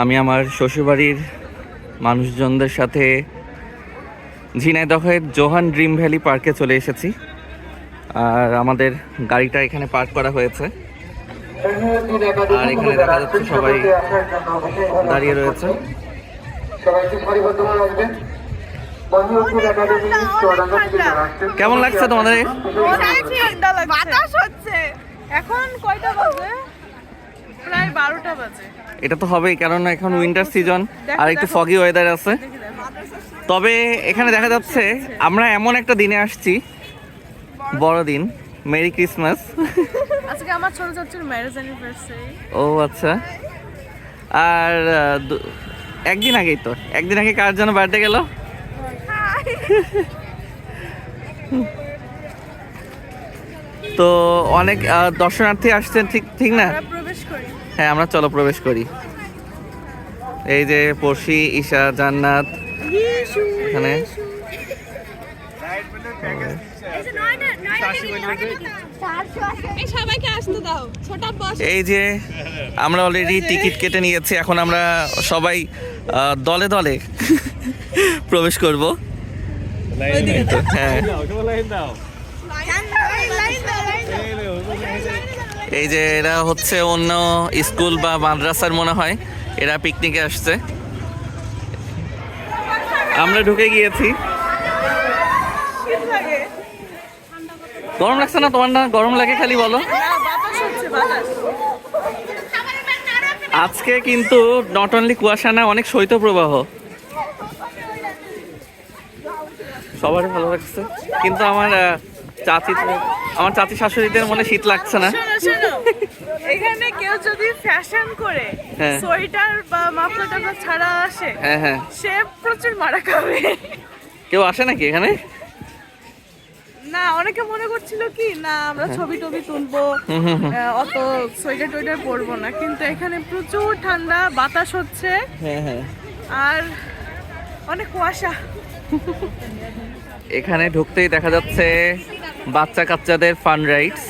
আমি আমার শ্বশুরবাড়ির মানুষজনদের সাথে ঝিনাইদহের জোহান ড্রিম ভ্যালি পার্কে চলে এসেছি। আর আমাদের গাড়িটা এখানে পার্ক করা হয়েছে। আর এখানে দেখা যাচ্ছে সবাই দাঁড়িয়ে রয়েছে। কেমন লাগছে তোমাদের? বাতাস হচ্ছে। এখন কয়টা বাজে? প্রায় বারোটা বাজে। এটা তো হবেই কারণ এখন উইন্টার সিজন আর একটু ফগি ওয়েদার আছে। তবে এখানে দেখা যাচ্ছে আমরা এমন একটা দিনে আসছি। বড়দিন। মেরি ক্রিসমাস আজকে আমার ছোট চাচুর ম্যারেজ অ্যানিভার্সারি ও আচ্ছা। আর একদিন আগেই তো। একদিন আগে কার জন্য বার্থডে গেল? তো অনেক দর্শনার্থী আসছেন ঠিক ঠিক না? হ্যাঁ আমরা চলো প্রবেশ করি। এই যে পড়শি ঈশা জান্নাত। এখানে। এই সবাইকে আসতে দাও ছোট বস এই যে আমরা অলরেডি টিকিট কেটে নিয়েছি এখন আমরা সবাই দলে দলে প্রবেশ করব। এই যে এরা হচ্ছে অন্য স্কুল বা মাদ্রাসার মনে হয়, এরা পিকনিকে আসছে। আমরা ঢুকে গিয়েছি। গরম লাগছে না? তোমার না গরম লাগে খালি বলো। আজকে কিন্তু নট অনলি কুয়াশা না, অনেক শৈত্যপ্রবাহ। সবার ভালো লাগছে। কিন্তু আমার চাচি আমার চাচি শাশুড়িদের মনে শীত লাগছে না। এখানে কেউ যদি ফ্যাশন করে হ্যাঁ। সোয়েটার বা মাফলার টাফলার ছাড়া আসে হ্যাঁ হ্যাঁ। সে প্রচুর মারা খাবে। কেউ আসে নাকি এখানে? না অনেকে মনে করছিল কি না আমরা ছবি টবি তুলবো অত সোয়েটার টোয়েটার পরবো না। কিন্তু এখানে প্রচুর ঠান্ডা বাতাস হচ্ছে। হ্যাঁ হ্যাঁ। আর অনেক কুয়াশা। এখানে ঢুকতেই দেখা যাচ্ছে বাচ্চা কাচ্চাদের ফান রাইডস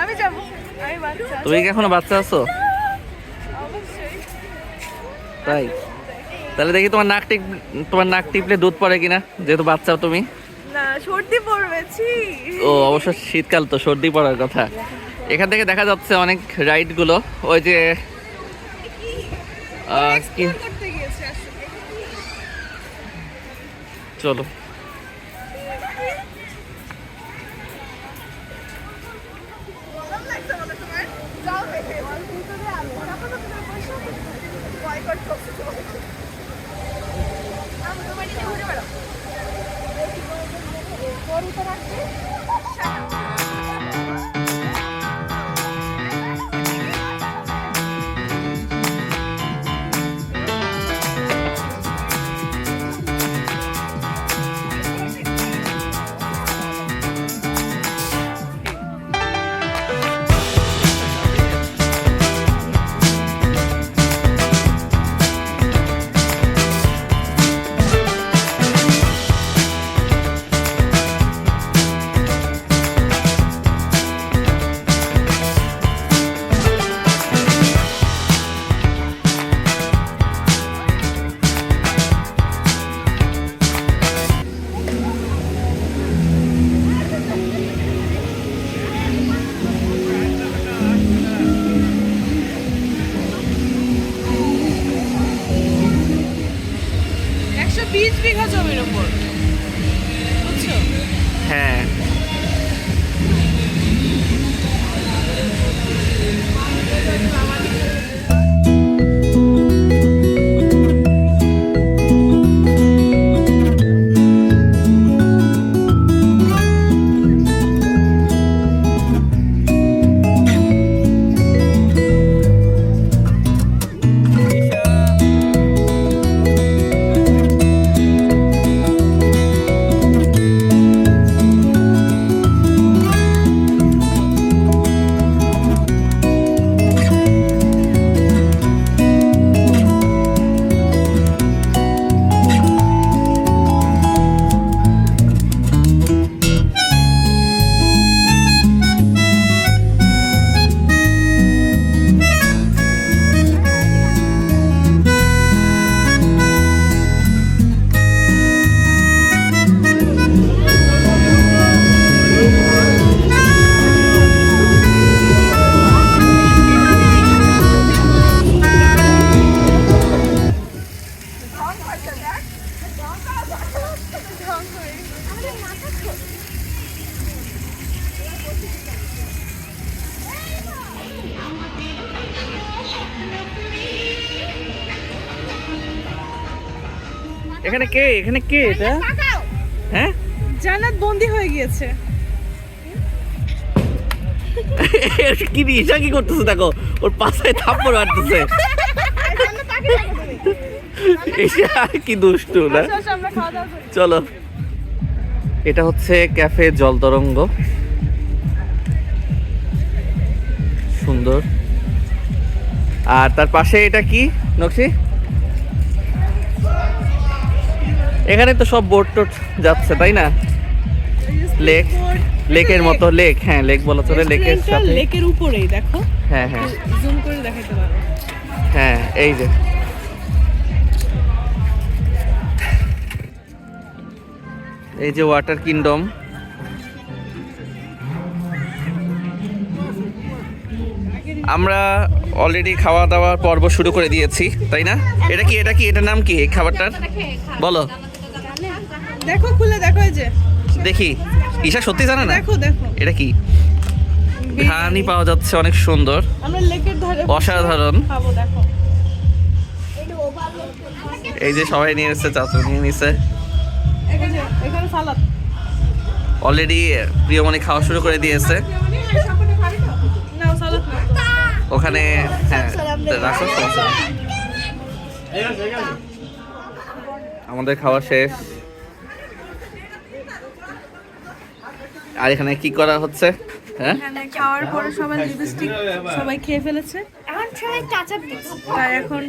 আমি যাব। তুমি কি এখনও বাচ্চা আছো? তাই? তাহলে দেখি তোমার নাক টিপ তোমার নাক টিপলে দুধ পড়ে কিনা যেহেতু বাচ্চা তুমি। না সর্দি ও অবশ্য শীতকাল তো সর্দি পড়ার কথা। এখান থেকে দেখা যাচ্ছে অনেক রাইডগুলো। ওই যে কি করতে গিয়েছে আসলে চলো গরম লাগছে মনে তোমার যাও দেখে ওর ভিতরে আলো তারপর তো তুমি বসে বয়কট করছ আমি তোমার নিচে ঘুরে বেড়াও এখানে কে? এখানে কে এটা? হ্যাঁ? জান্নাত বন্দি হয়ে গিয়েছে। কি নিশা কি করতেছে দেখো? ওর পাশে থাপ্পড় মারতেছে। কি দুষ্টু না? চলো। এটা হচ্ছে ক্যাফে জল তরঙ্গ। সুন্দর। আর তার পাশে এটা কি নকশি? এখানে তো সব বোট টোট যাচ্ছে তাই না? লেক লেকের মতো লেক হ্যাঁ লেক বলা চলে লেকের সাথে। লেকের উপরেই দেখো। হ্যাঁ হ্যাঁ। জুম করে দেখাতে পারো। হ্যাঁ এই যে। এই যে ওয়াটার কিংডম আমরা অলরেডি খাওয়া দাওয়ার পর্ব শুরু করে দিয়েছি তাই না? এটা কি এটা কি এটার নাম কি এই খাবারটার? বলো। দেখো খুলে দেখো এই যে। দেখি। ঈশা সত্যি জানে না? দেখো দেখো। এটা কি? ঘানি পাওয়া যাচ্ছে অনেক সুন্দর। আমরা লেকের ধারে অসাধারণ। খাব দেখো। এই যে সবাই নিয়ে এসেছে চাচু নিয়ে নিছে। সালাদ। অলরেডি প্রিয়মণি খাওয়া শুরু করে দিয়েছে। ওখানে হ্যাঁ রাখো আমাদের খাওয়া শেষ। আর এখানে কি করা হচ্ছে? হ্যাঁ? খাওয়ার পরে সবাই লিপস্টিক সবাই খেয়ে ফেলেছে। এখন সবাই টাচ আপ দিচ্ছে তাই এখন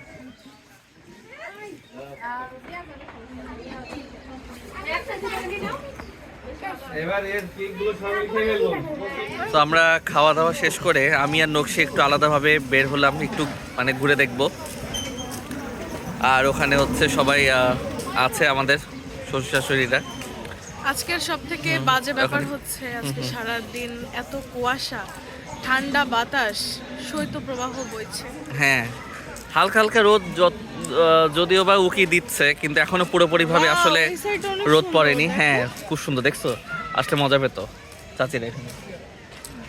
তো আমরা খাওয়া দাওয়া শেষ করে আমি আর নকশি একটু আলাদাভাবে বের হলাম একটু মানে ঘুরে দেখব। আর ওখানে হচ্ছে সবাই আহ, আছে আমাদের শ্বশুর শাশুড়িরা আজকের সব থেকে বাজে ব্যাপার হচ্ছে আজকে সারা দিন এত কুয়াশা ঠান্ডা বাতাস শৈত্য প্রবাহ বইছে। হ্যাঁ হালকা হালকা রোদ যদিও বা উকি দিচ্ছে কিন্তু এখনও পুরোপুরি ভাবে আসলে রোদ পড়েনি। হ্যাঁ খুব সুন্দর দেখছ? আসলে মজা পেত। চাচিরা এখানে।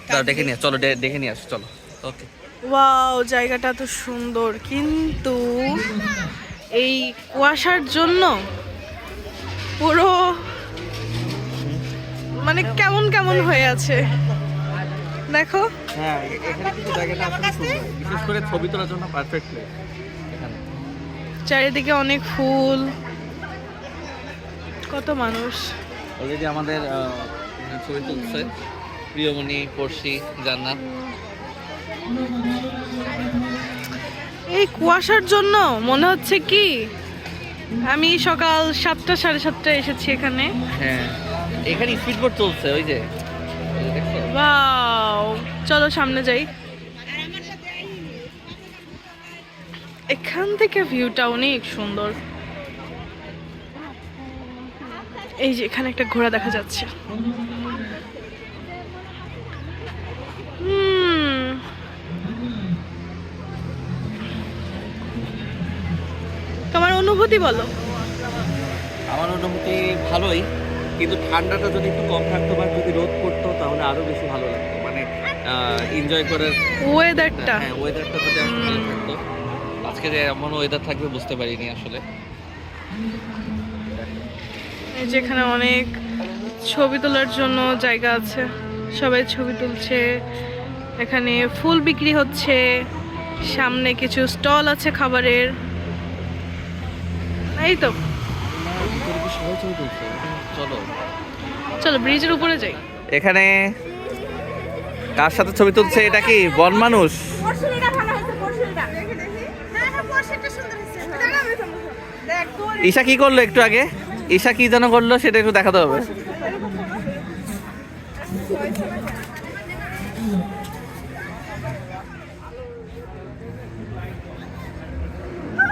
দাঁড়া ডেকে নিয়ে চলো ডেকে নিয়ে আস চলো। ওকে ওয়াও জায়গাটা তো সুন্দর। কিন্তু এই কুয়াশার জন্য পুরো মানে কেমন কেমন হয়ে আছে? দেখো। হ্যাঁ এখানে কিন্তু জায়গাটা আসলে সুন্দর। বিশেষ করে ছবি তোলার জন্য পারফেক্ট প্লেস এখানে। চারিদিকে অনেক ফুল। কত মানুষ। অলরেডি আমাদের ছবি তুলছে। প্রিয়মণি পড়শি জান্নাত। এই কুয়াশার জন্য মনে হচ্ছে কি? আমি সকাল সাতটা সাড়ে সাতটায় এসেছি এখানে। হ্যাঁ। এখানে স্পিডবোট চলছে ওই যে? চলো সামনে যাই। এখান থেকে ভিউটা অনেক সুন্দর। এই যে এখানে একটা ঘোড়া দেখা যাচ্ছে। তোমার অনুভূতি বলো। আমার অনুভূতি ভালোই, কিন্তু ঠান্ডাটা যদি একটু কম থাকতো বা যদি রোদ পড়তো তাহলে আরও বেশি ভালো লাগতো মানে এনজয় করার ওয়েদারটা হ্যাঁ ওয়েদারটা যদি ভালো থাকতো। আজকে যে এমন ওয়েদার থাকবে বুঝতে পারিনি আসলে। এই যে এখানে অনেক ছবি তোলার জন্য জায়গা আছে। সবাই ছবি তুলছে। এখানে ফুল বিক্রি হচ্ছে। সামনে কিছু স্টল আছে খাবারের। এই তো। চলো। চলো ব্রিজের উপরে যাই। এখানে কার সাথে ছবি তুলছে এটা কি? বন মানুষ? হ্যাঁ হ্যাঁ ঈশা কি করল একটু আগে? ঈশা কি যেন করল সেটা একটু দেখাতে হবে।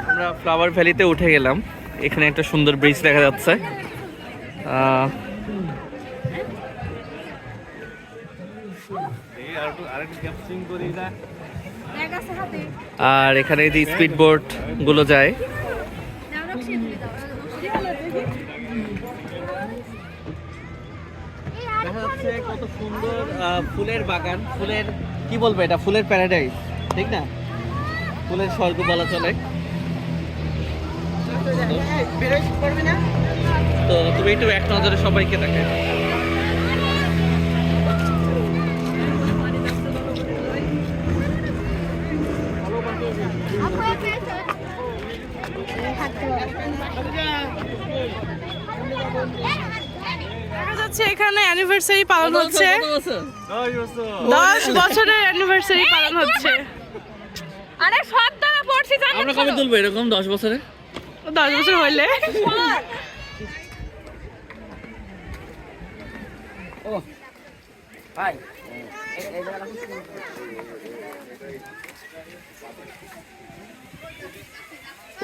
আমরা ফ্লাওয়ার ভ্যালিতে উঠে গেলাম। এখানে একটা সুন্দর ব্রিজ দেখা যাচ্ছে। আর এখানে যে স্পিড বোটগুলো যায়। কত সুন্দর ফুলের বাগান। ফুলের কি বলব এটা? ফুলের প্যারাডাইস ঠিক না? ফুলের স্বর্গ বলা চলে। তো তুমি একটু এক নজরে সবাইকে দেখা। অ্যানিভার্সারি পালন হচ্ছে? দশ বছরের অ্যানিভার্সারি পালন হচ্ছে। আরে সত্তরে পড়ছি জানো আমরা কবে তুলবো এরকম দশ বছরে? দশ বছর হইলে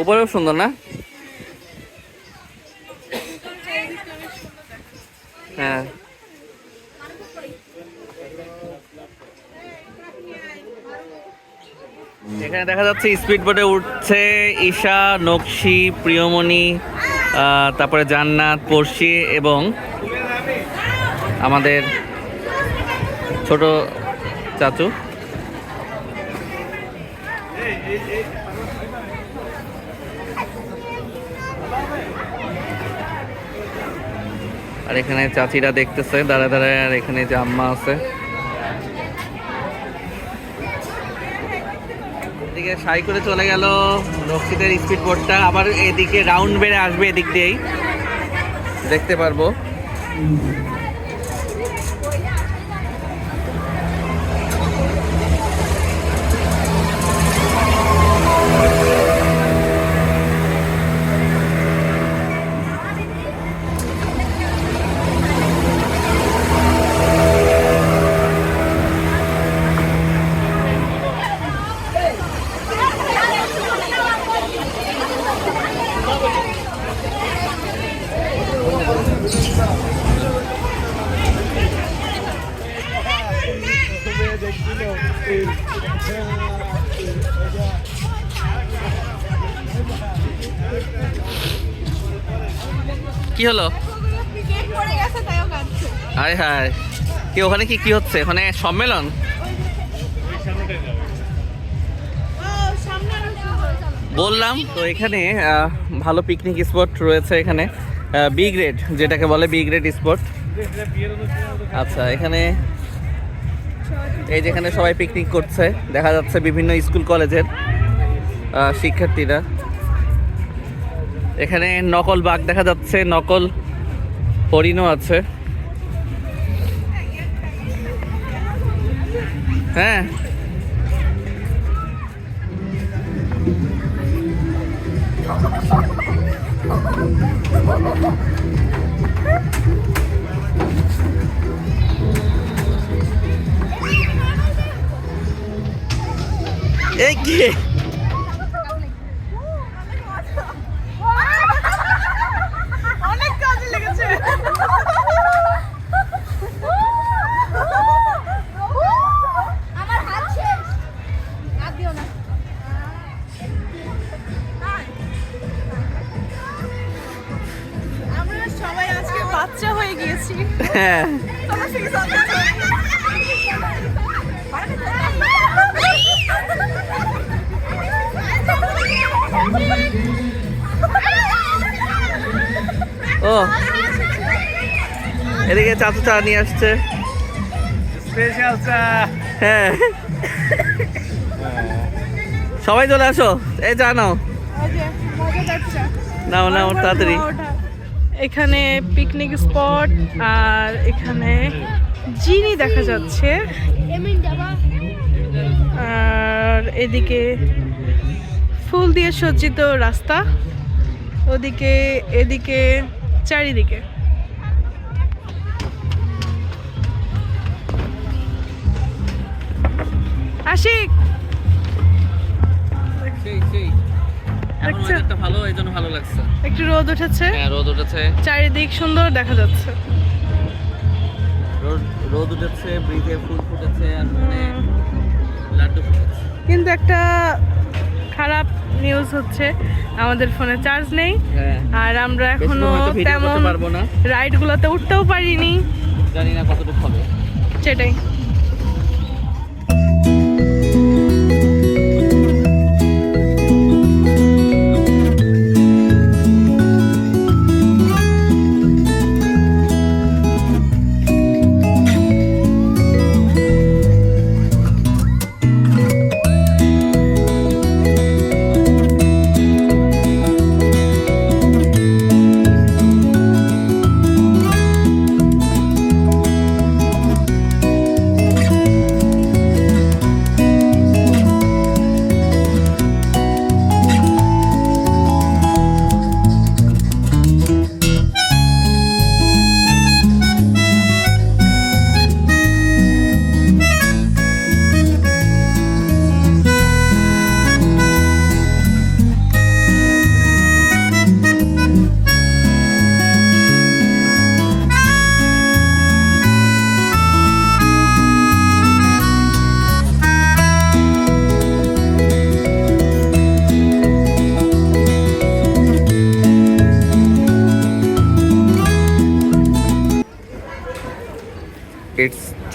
উপরেও সুন্দর না? হ্যাঁ। এখানে দেখা যাচ্ছে স্পিড বোটে উঠছে ঈশা, নকশি, প্রিয়মণি তারপরে জান্নাত পড়শি এবং আমাদের ছোট চাচু। আর এখানে চাচিরা দেখতেছে দাঁড়া দাঁড়ায় আর এখানে যে আম্মা আছে। এদিকে সাই করে চলে গেল রক্ষিতের স্পিড বোর্ডটা আবার এদিকে রাউন্ড বেড়ে আসবে এদিক দিয়েই। দেখতে পারব। কি হলো? হায় হায়। কি, ওখানে কি কি হচ্ছে? ওখানে সম্মেলন? বললাম, তো এখানে ভালো পিকনিক স্পট রয়েছে এখানে। বি গ্রেড যেটাকে বলে বি গ্রেড স্পট আচ্ছা এখানে এই যেখানে সবাই পিকনিক করছে, দেখা যাচ্ছে বিভিন্ন স্কুল কলেজের শিক্ষার্থীরা। এখানে নকল বাঘ দেখা যাচ্ছে নকল হরিণও আছে। হ্যাঁ। এই কি? হয়ে হ্যাঁ। ও। এদিকে চাচু চা নিয়ে আসছে। স্পেশাল চা। হ্যাঁ। সবাই চলে আসো। এই চা নাও। নাও নাও তাড়াতাড়ি। এখানে পিকনিক স্পট আর এখানে জিনি দেখা যাচ্ছে। আর এদিকে ফুল দিয়ে সজ্জিত রাস্তা, ওদিকে, এদিকে, চারিদিকে। আশিক! ভালো লাগছে। একটু রোদ উঠেছে? হ্যাঁ রোদ উঠেছে। চারিদিক সুন্দর দেখা যাচ্ছে। রোদ রোদ উঠেছে ব্রিজে ফুল ফুটেছে আর মানে লাড্ডু ফুটেছে। কিন্তু একটা খারাপ নিউজ হচ্ছে আমাদের ফোনে চার্জ নেই হ্যাঁ। আর আমরা এখনও তেমন না। রাইডগুলোতে উঠতেও পারিনি। জানি না কতটুকু হবে। সেটাই।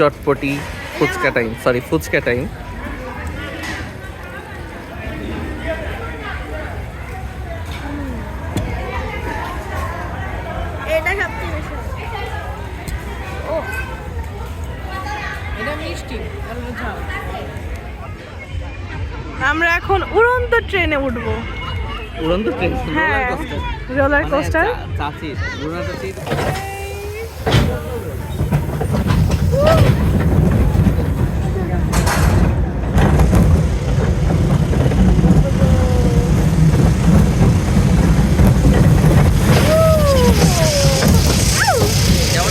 Chotpoti fuchka time sorry fuchka time আমরা এখন উড়ন্ত ট্রেনে উঠবো। উড়ন্ত ট্রেন হ্যাঁ রোলার কোস্টার চাচি রোলার চাচি কেমন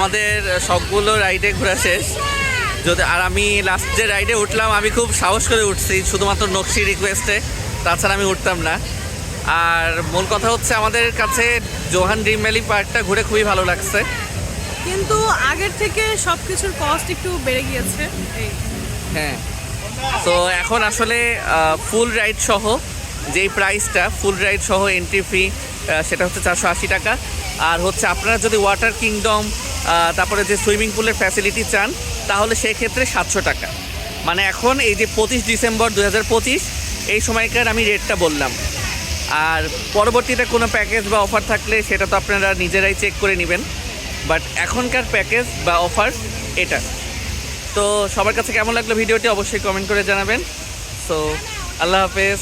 আমাদের সবগুলো রাইডে ঘোরা শেষ। যদি আর আমি লাস্ট যে রাইডে উঠলাম আমি খুব সাহস করে উঠছি শুধুমাত্র নকশি রিকোয়েস্টে তাছাড়া আমি উঠতাম না। আর মূল কথা হচ্ছে আমাদের কাছে জোহান ড্রিম ভ্যালি পার্কটা ঘুরে খুবই ভালো লাগছে। কিন্তু আগের থেকে সব কিছুর কস্ট একটু বেড়ে গিয়েছে। হ্যাঁ। তো এখন আসলে ফুল রাইড সহ যেই প্রাইসটা ফুল রাইড সহ এন্ট্রি ফি সেটা হচ্ছে চারশো আশি টাকা। আর হচ্ছে আপনারা যদি ওয়াটার কিংডম তারপরে যে সুইমিং পুলের ফ্যাসিলিটি চান, তাহলে সেই ক্ষেত্রে সাতশো টাকা। মানে এখন এই যে পঁচিশ ডিসেম্বর দু হাজার পঁচিশ, এই সময়কার আমি রেটটা বললাম। আর পরবর্তীতে কোনো প্যাকেজ বা অফার থাকলে সেটা তো আপনারা নিজেরাই চেক করে নেবেন। বাট এখনকার প্যাকেজ বা অফার এটা। তো সবার কাছে কেমন লাগল ভিডিওটি অবশ্যই কমেন্ট করে জানাবেন। সো আল্লাহ হাফেজ।